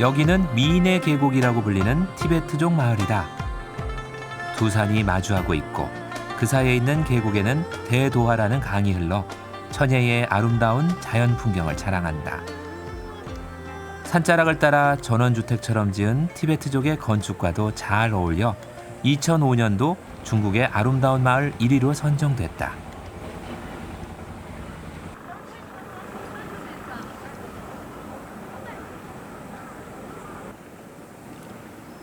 여기는 미인의 계곡이라고 불리는 티베트족 마을이다. 두 산이 마주하고 있고 그 사이에 있는 계곡에는 대도하라는 강이 흘러 천혜의 아름다운 자연 풍경을 자랑한다. 산자락을 따라 전원주택처럼 지은 티베트족의 건축과도 잘 어울려 2005년도 중국의 아름다운 마을 1위로 선정됐다.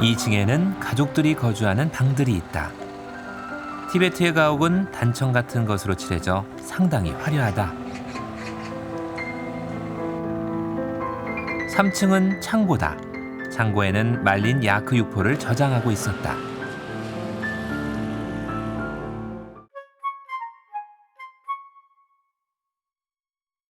이층에는 가족들이 거주하는 방들이 있다. 티베트의 가옥은 단청 같은 것으로 칠해져 상당히 화려하다. 3층은 창고다. 창고에는 말린 야크 육포를 저장하고 있었다.